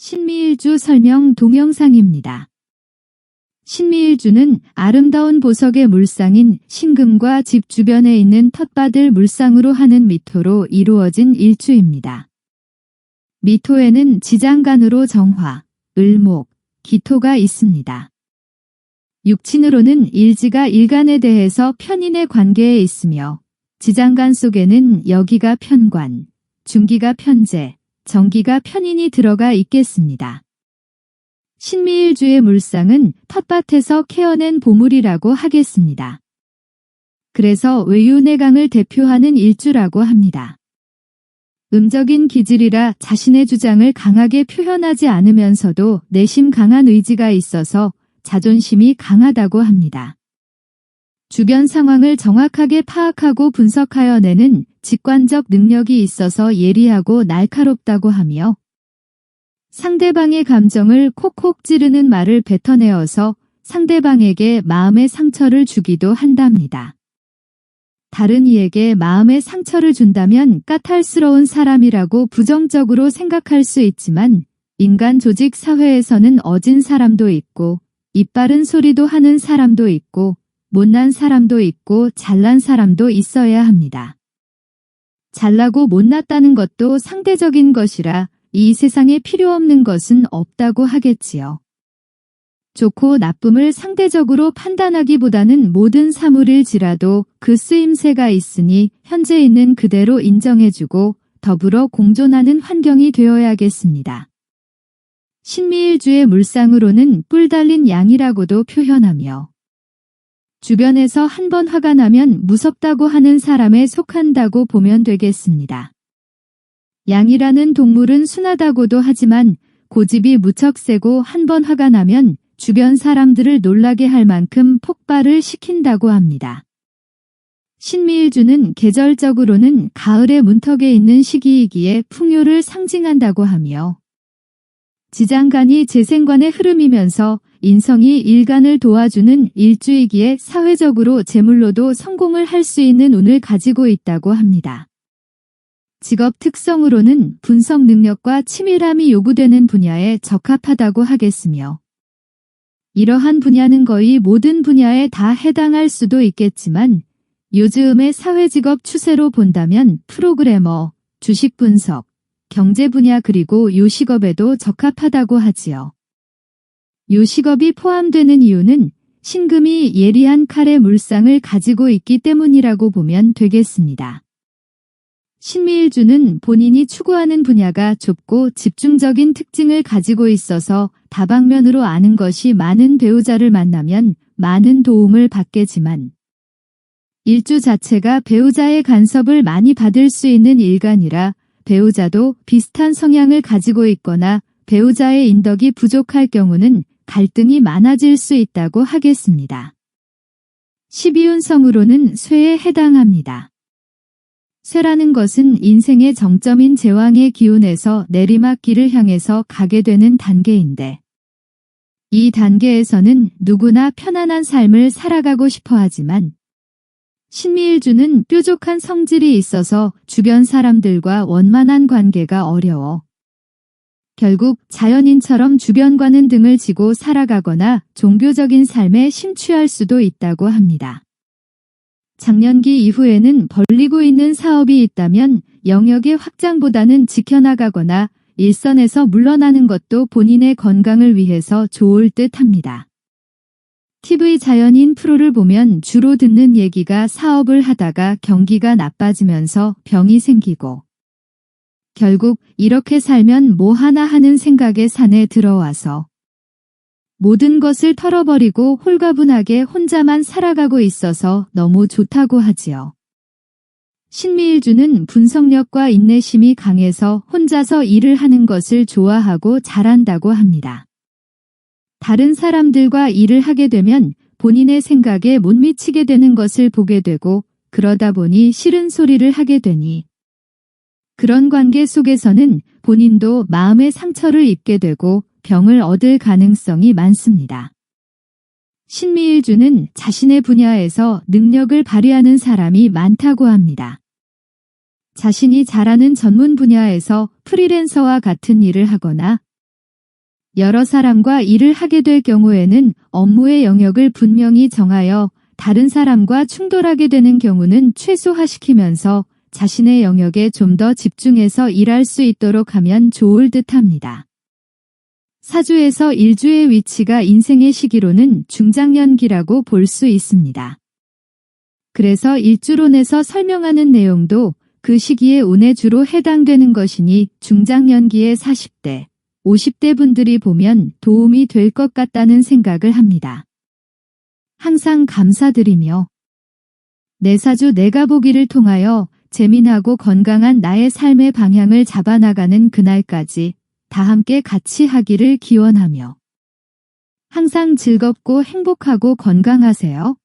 신미일주 설명 동영상입니다. 신미일주는 아름다운 보석의 물상인 신금과 집 주변에 있는 텃밭을 물상으로 하는 미토로 이루어진 일주입니다. 미토에는 지장간으로 정화, 을목, 기토가 있습니다. 육친으로는 일지가 일간에 대해서 편인의 관계에 있으며 지장간 속에는 여기가 편관, 중기가 편재, 정기가 편인이 들어가 있겠습니다. 신미일주의 물상은 텃밭에서 캐어낸 보물이라고 하겠습니다. 그래서 외유내강을 대표하는 일주라고 합니다. 음적인 기질이라 자신의 주장을 강하게 표현하지 않으면서도 내심 강한 의지가 있어서 자존심이 강하다고 합니다. 주변 상황을 정확하게 파악하고 분석하여 내는 직관적 능력이 있어서 예리하고 날카롭다고 하며 상대방의 감정을 콕콕 찌르는 말을 뱉어내어서 상대방에게 마음의 상처를 주기도 한답니다. 다른 이에게 마음의 상처를 준다면 까탈스러운 사람이라고 부정적으로 생각할 수 있지만 인간 조직 사회에서는 어진 사람도 있고 이빠른 소리도 하는 사람도 있고 못난 사람도 있고 잘난 사람도 있어야 합니다. 잘나고 못났다는 것도 상대적인 것이라 이 세상에 필요 없는 것은 없다고 하겠지요. 좋고 나쁨을 상대적으로 판단하기보다는 모든 사물일지라도 그 쓰임새가 있으니 현재 있는 그대로 인정해주고 더불어 공존하는 환경이 되어야겠습니다. 신미일주의 물상으로는 뿔 달린 양이라고도 표현하며 주변에서 한 번 화가 나면 무섭다고 하는 사람에 속한다고 보면 되겠습니다. 양이라는 동물은 순하다고도 하지만 고집이 무척 세고 한 번 화가 나면 주변 사람들을 놀라게 할 만큼 폭발을 시킨다고 합니다. 신미일주는 계절적으로는 가을의 문턱에 있는 시기이기에 풍요를 상징한다고 하며 지장간이 재생관의 흐름이면서 인성이 일간을 도와주는 일주이기에 사회적으로 재물로도 성공을 할 수 있는 운을 가지고 있다고 합니다. 직업 특성으로는 분석 능력과 치밀함이 요구되는 분야에 적합하다고 하겠으며 이러한 분야는 거의 모든 분야에 다 해당할 수도 있겠지만 요즘의 사회직업 추세로 본다면 프로그래머, 주식 분석, 경제 분야 그리고 요식업에도 적합하다고 하지요. 요식업이 포함되는 이유는 신금이 예리한 칼의 물상을 가지고 있기 때문이라고 보면 되겠습니다. 신미일주는 본인이 추구하는 분야가 좁고 집중적인 특징을 가지고 있어서 다방면으로 아는 것이 많은 배우자를 만나면 많은 도움을 받겠지만 일주 자체가 배우자의 간섭을 많이 받을 수 있는 일간이라 배우자도 비슷한 성향을 가지고 있거나 배우자의 인덕이 부족할 경우는 갈등이 많아질 수 있다고 하겠습니다. 12운성으로는 쇠에 해당합니다. 쇠라는 것은 인생의 정점인 제왕의 기운에서 내리막길을 향해서 가게 되는 단계인데 이 단계에서는 누구나 편안한 삶을 살아가고 싶어 하지만 신미일주는 뾰족한 성질이 있어서 주변 사람들과 원만한 관계가 어려워 결국 자연인처럼 주변과는 등을 지고 살아가거나 종교적인 삶에 심취할 수도 있다고 합니다. 작년기 이후에는 벌리고 있는 사업이 있다면 영역의 확장보다는 지켜나가거나 일선에서 물러나는 것도 본인의 건강을 위해서 좋을 듯 합니다. TV 자연인 프로를 보면 주로 듣는 얘기가 사업을 하다가 경기가 나빠지면서 병이 생기고 결국 이렇게 살면 뭐 하나 하는 생각에 산에 들어와서 모든 것을 털어버리고 홀가분하게 혼자만 살아가고 있어서 너무 좋다고 하지요. 신미일주는 분석력과 인내심이 강해서 혼자서 일을 하는 것을 좋아하고 잘한다고 합니다. 다른 사람들과 일을 하게 되면 본인의 생각에 못 미치게 되는 것을 보게 되고 그러다 보니 싫은 소리를 하게 되니 그런 관계 속에서는 본인도 마음의 상처를 입게 되고 병을 얻을 가능성이 많습니다. 신미일주는 자신의 분야에서 능력을 발휘하는 사람이 많다고 합니다. 자신이 잘하는 전문 분야에서 프리랜서와 같은 일을 하거나 여러 사람과 일을 하게 될 경우에는 업무의 영역을 분명히 정하여 다른 사람과 충돌하게 되는 경우는 최소화시키면서 자신의 영역에 좀 더 집중해서 일할 수 있도록 하면 좋을 듯 합니다. 사주에서 일주의 위치가 인생의 시기로는 중장년기라고 볼 수 있습니다. 그래서 일주론에서 설명하는 내용도 그 시기에 운에 주로 해당되는 것이니 중장년기의 40대, 50대 분들이 보면 도움이 될 것 같다는 생각을 합니다. 항상 감사드리며 내 사주 내가 보기를 통하여 재민하고 건강한 나의 삶의 방향을 잡아나가는 그날까지 다 함께 같이 하기를 기원하며 항상 즐겁고 행복하고 건강하세요.